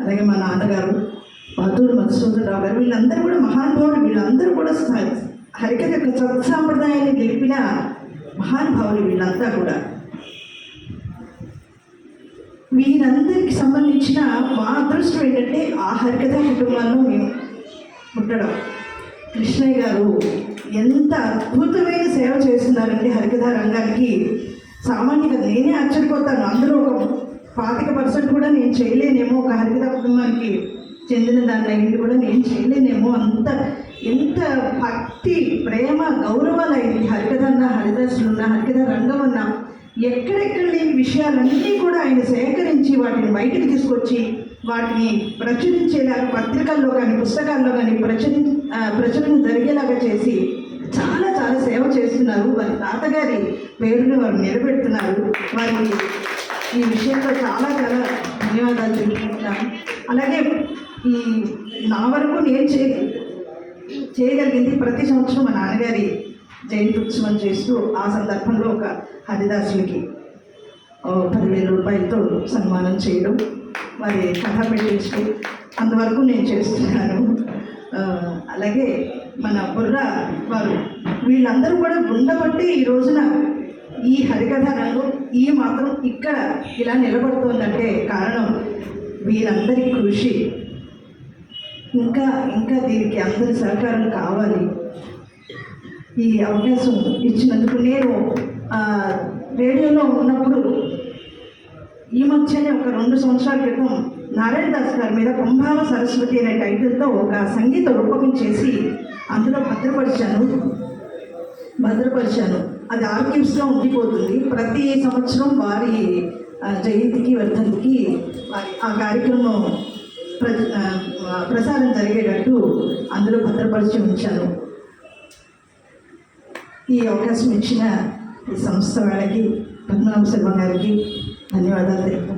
అలాగే మా నాన్నగారు మధురు మధుసూదనరావు గారు వీళ్ళందరూ కూడా మహానుభావులు వీళ్ళందరూ కూడా హరికథ యొక్క సత్సాంప్రదాయాన్ని గెలిపిన మహానుభావులు వీళ్ళంతా కూడా. వీరందరికి సంబంధించిన మా అదృష్టం ఏంటంటే ఆ హరికథ కుటుంబాల్లో మేము పుట్టడం. కృష్ణయ్య గారు ఎంత అద్భుతమైన సేవ చేస్తున్నారంటే హరికథ రంగానికి సామాన్యంగా నేనే ఆశ్చర్యపోతాను. అందులో ఒక పాతిక పర్సెంట్ కూడా నేను చేయలేనేమో ఒక హరిత కుటుంబానికి చెందిన దాని అయింది కూడా నేను చేయలేనేమో అంత ఎంత భక్తి ప్రేమ గౌరవాలు అయింది హరికథన్న ఉన్న హరికథ రంగం అన్న ఎక్కడెక్కడ లేని విషయాలన్నీ కూడా ఆయన సేకరించి వాటిని బయటకు తీసుకొచ్చి వాటిని ప్రచురించేలాగా పత్రికల్లో కానీ పుస్తకాల్లో కానీ ప్రచురి ప్రచురణ జరిగేలాగా చేసి చాలా చాలా సేవ చేస్తున్నారు. వారి తాతగారి పేరుని వారు నిలబెడుతున్నారు. వారి ఈ విషయంలో చాలా చాలా ధన్యవాదాలు తెలుపుకుంటాను అలాగే ఈ నా వరకు నేను చే చేయగలిగింది ప్రతి సంవత్సరం మా నాన్నగారి జయంతి ఉత్సవం చేస్తూ ఆ సందర్భంలో ఒక హరిదాసులకి పదివేల రూపాయలతో సన్మానం చేయడం వారి కథ పెట్టించడం అంతవరకు నేను చేస్తున్నాను. అలాగే మన బుర్ర వారు వీళ్ళందరూ కూడా ఉండబట్టి ఈ రోజున ఈ హరికథ రంగం ఈ మాత్రం ఇక్కడ ఇలా నిలబడుతోందంటే కారణం వీరందరి కృషి. ఇంకా ఇంకా దీనికి అందరి సహకారం కావాలి. ఈ అవకాశం ఇచ్చినందుకు నేను రేడియోలో ఉన్నప్పుడు ఈ మధ్యనే ఒక రెండు సంవత్సరాల క్రితం నారాయణ దాస్ గారి మీద కుంభావ సరస్వతి అనే టైటిల్తో ఒక సంగీత రూపకం చేసి అందులో భద్రపరిచాను. భద్రపరిచాను. అది ఆర్కీవ్స్లో ఉండిపోతుంది. ప్రతి సంవత్సరం వారి జయంతికి వర్ధంతికి వారి ఆ కార్యక్రమం ప్ర ప్రసారం జరిగేటట్టు అందులో భద్రపరిచి ఉంచాను ఈ అవకాశం ఇచ్చిన ఈ సంస్థ వాళ్ళకి పద్మనాభ శర్మ గారికి ధన్యవాదాలు తెలుపు